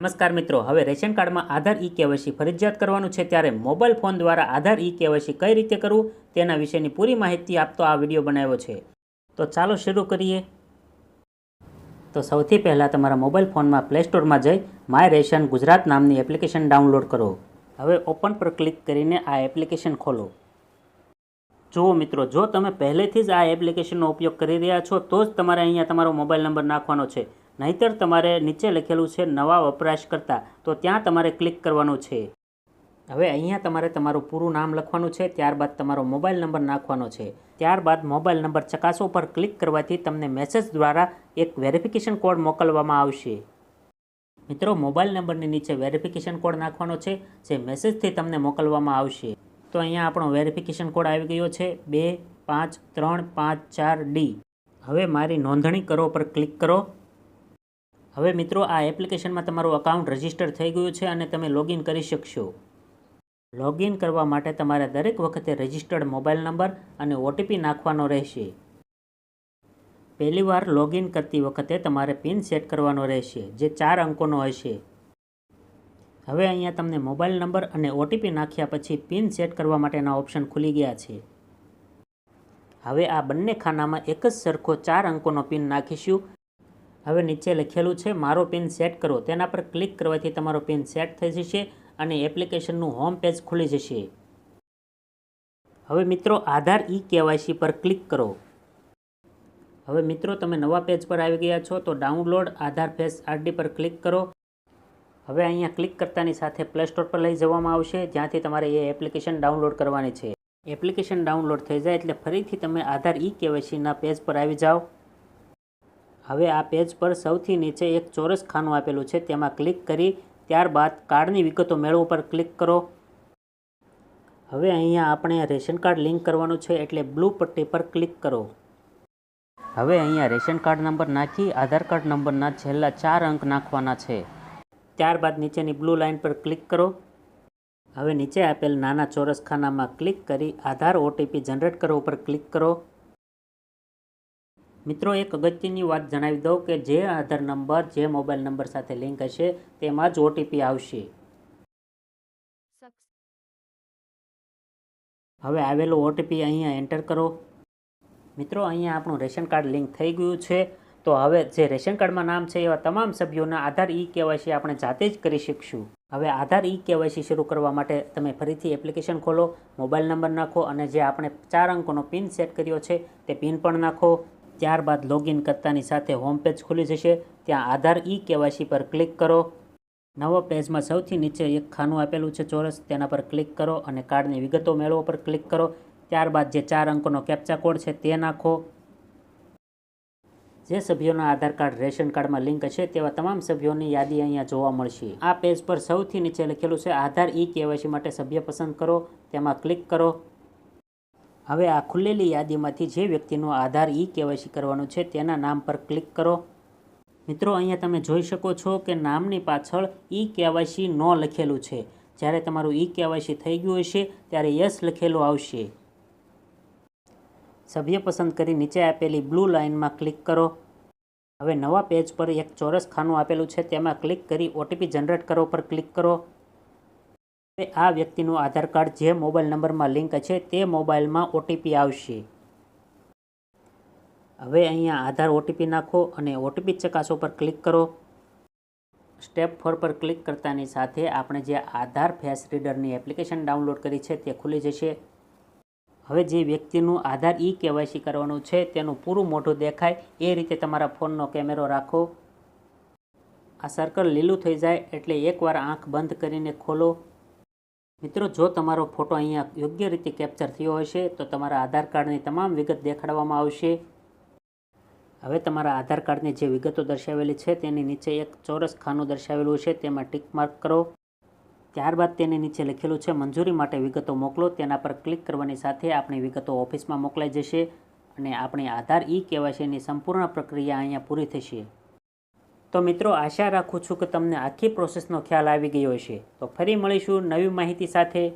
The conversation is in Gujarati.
નમસ્કાર મિત્રો, હવે રેશન કાર્ડમાં આધાર ઈ કેવાયસી ફરજિયાત કરવાનું છે ત્યારે મોબાઈલ ફોન દ્વારા આધાર ઈ કેવાયસી કઈ રીતે કરવું તેના વિશેની પૂરી માહિતી આપતો આ વીડિયો બનાવ્યો છે. તો ચાલો શરૂ કરીએ. તો સૌથી પહેલાં તમારા મોબાઈલ ફોનમાં પ્લે સ્ટોરમાં જઈ માય રેશન ગુજરાત નામની એપ્લિકેશન ડાઉનલોડ કરો. હવે ઓપન પર ક્લિક કરીને આ એપ્લિકેશન ખોલો. જુઓ મિત્રો, જો તમે પહેલેથી જ આ એપ્લિકેશનનો ઉપયોગ કરી રહ્યા છો, તો જ તમારે અહીંયા તમારો મોબાઈલ નંબર નાખવાનો છે. નહીતર તમારે નીચે લખેલું છે નવા વપરાશકર્તા, તો ત્યાં તમારે ક્લિક કરવાનું છે. હવે અહીંયા તમારે તમારું પૂરું નામ લખવાનું છે, ત્યારબાદ તમારો મોબાઈલ નંબર નાખવાનો છે. ત્યારબાદ મોબાઈલ નંબર ચકાસો પર ક્લિક કરવાથી તમને મેસેજ દ્વારા એક વેરિફિકેશન કોડ મોકલવામાં આવશે. મિત્રો, મોબાઈલ નંબરની નીચે વેરિફિકેશન કોડ નાખવાનો છે, જે મેસેજથી તમને મોકલવામાં આવશે. તો અહીંયા આપણો વેરિફિકેશન કોડ આવી ગયો છે, બે, પાંચ, ત્રણ, પાંચ, ચાર, ડી. હવે મારી નોંધણી કરો પર ક્લિક કરો. હવે મિત્રો, આ એપ્લિકેશનમાં તમારું અકાઉન્ટ રજિસ્ટર થઈ ગયું છે અને તમે લોગિન કરી શકશો. લોગિન કરવા માટે તમારે દરેક વખતે રજિસ્ટર્ડ મોબાઈલ નંબર અને ઓટીપી નાખવાનો રહેશે. પહેલીવાર લોગિન કરતી વખતે તમારે પિન સેટ કરવાનો રહેશે, જે ચાર અંકોનો હશે. હવે અહીંયા તમને મોબાઈલ નંબર અને ઓટીપી નાખ્યા પછી પિન સેટ કરવા માટેના ઓપ્શન ખુલી ગયા છે. હવે આ બંને ખાનામાં એક જ સરખો ચાર અંકોનો પિન નાખીશું હવે નીચે લખેલું છે, મારો પિન સેટ કરો. તેના પર ક્લિક કરવાથી તમારો પિન સેટ થઈ જશે અને એપ્લિકેશનનું હોમ પેજ ખુલી જશે. હવે મિત્રો, આધાર ઈ કેવાયસી પર ક્લિક કરો. હવે મિત્રો, તમે નવા પેજ પર આવી ગયા છો, તો ડાઉનલોડ આધાર ફેસ આરડી પર ક્લિક કરો. હવે અહીંયા ક્લિક કરતાની સાથે પ્લે સ્ટોર પર લઈ જવામાં આવશે, જ્યાંથી તમારે એ એપ્લિકેશન ડાઉનલોડ કરવાની છે. એપ્લિકેશન ડાઉનલોડ થઈ જાય એટલે ફરીથી તમે આધાર ઈ કેવાયસીના પેજ પર આવી જાઓ. હવે આ પેજ પર સૌથી નીચે એક ચોરસ ખાનું આપેલું છે, તેમાં ક્લિક કરી ત્યારબાદ કાર્ડની વિગતો મેળવો પર ક્લિક કરો. હવે અહીંયા આપણે રેશન કાર્ડ લિંક કરવાનું છે, એટલે બ્લુ પટ્ટી પર ક્લિક કરો. હવે અહીંયા રેશન કાર્ડ નંબર નાખી, આધાર કાર્ડ નંબરના છેલ્લા ચાર અંક નાખવાના છે. ત્યારબાદ નીચેની બ્લુ લાઇન પર ક્લિક કરો. હવે નીચે આપેલ નાના ચોરસ ખાનામાં ક્લિક કરી આધાર ઓટીપી જનરેટ કરો ઉપર ક્લિક કરો. મિત્રો, એક અગત્યની વાત જણાવી દઉં કે જે આધાર નંબર, જે મોબાઈલ નંબર સાથે લિંક હશે તેમાં જ ઓટીપી આવશે. હવે આવેલો ઓટીપી અહીંયા એન્ટર કરો. મિત્રો, અહીંયા આપણું રેશન કાર્ડ લિંક થઈ ગયું છે. તો હવે જે રેશન કાર્ડમાં નામ છે એવા તમામ સભ્યોના આધાર ઈ કેવાયસી આપણે જાતે જ કરી શકશું. હવે આધાર ઈ કેવાયસી શરૂ કરવા માટે તમે ફરીથી એપ્લિકેશન ખોલો, મોબાઈલ નંબર નાખો અને જે આપણે ચાર અંકોનો પિન સેટ કર્યો છે તે પિન પણ નાખો. ત્યારબાદ લોગિન કરતાની સાથે હોમ પેજ ખુલી જશે. ત્યાં આધાર ઈ કેવાયસી પર ક્લિક કરો. નવો પેજમાં સૌથી નીચે એક ખાનું આપેલું છે ચોરસ. તેના પર ક્લિક કરો અને કાર્ડની વિગતો મેળવો પર ક્લિક કરો. ત્યારબાદ જે ચાર અંકોનો કેપ્ચા કોડ છે તે નાખો. જે સભ્યોના આધાર કાર્ડ, રેશન કાર્ડમાં લિંક હશે તેવા તમામ સભ્યોની યાદી અહીંયા જોવા મળશે. આ પેજ પર સૌથી નીચે લખેલું છે આધાર ઈ કેવાયસી માટે સભ્ય પસંદ કરો. તેમાં ક્લિક કરો. હવે આ ખુલ્લેલી યાદીમાંથી જે વ્યક્તિનો આધાર ઈ કેવાયસી કરવાનું છે તેના નામ પર ક્લિક કરો. મિત્રો, અહીંયા તમે જોઈ શકો છો કે નામની પાછળ ઈ કેવાયસી નો લખેલું છે. જ્યારે તમારું ઈ કેવાયસી થઈ ગયું હશે, ત્યારે યસ લખેલું આવશે. સભ્ય પસંદ કરી નીચે આપેલી બ્લુ લાઇનમાં ક્લિક કરો. હવે નવા પેજ પર એક ચોરસ ખાનું આપેલું છે, તેમાં ક્લિક કરી ઓટીપી જનરેટ કરો પર ક્લિક કરો. આ વ્યક્તિનું આધાર કાર્ડ જે મોબાઈલ નંબરમાં લિંક છે તે મોબાઈલમાં ઓટીપી આવશે. હવે અહીંયા આધાર ઓટીપી નાખો અને ઓટીપી ચકાસો પર ક્લિક કરો. સ્ટેપ ફોર પર ક્લિક કરતાની સાથે આપણે જે આધાર ફેસ રીડરની એપ્લિકેશન ડાઉનલોડ કરી છે તે ખુલી જશે. હવે જે વ્યક્તિનું આધાર ઈ કેવાયસી કરવાનું છે તેનું પૂરું મોઢું દેખાય એ રીતે તમારા ફોનનો કેમેરો રાખો. આ સર્કલ લીલું થઈ જાય એટલે એકવાર આંખ બંધ કરીને ખોલો. મિત્રો, જો તમારો ફોટો અહીંયા યોગ્ય રીતે કેપ્ચર થયો હશે, તો તમારા આધાર કાર્ડની તમામ વિગત દેખાડવામાં આવશે. હવે તમારા આધાર કાર્ડની જે વિગતો દર્શાવેલી છે, તેની નીચે એક ચોરસ ખાનું દર્શાવેલું છે, તેમાં ટીક માર્ક કરો. ત્યારબાદ તેની નીચે લખેલું છે, મંજૂરી માટે વિગતો મોકલો. તેના પર ક્લિક કરવાની સાથે આપણી વિગતો ઓફિસમાં મોકલાઈ જશે અને આપણી આધાર ઈ કેવાયસીની સંપૂર્ણ પ્રક્રિયા અહીંયા પૂરી થશે. તો મિત્રો, આશા રાખું છું કે તમને આખી પ્રોસેસનો ખ્યાલ આવી ગયો હશે. તો ફરી મળીશું નવી માહિતી સાથે.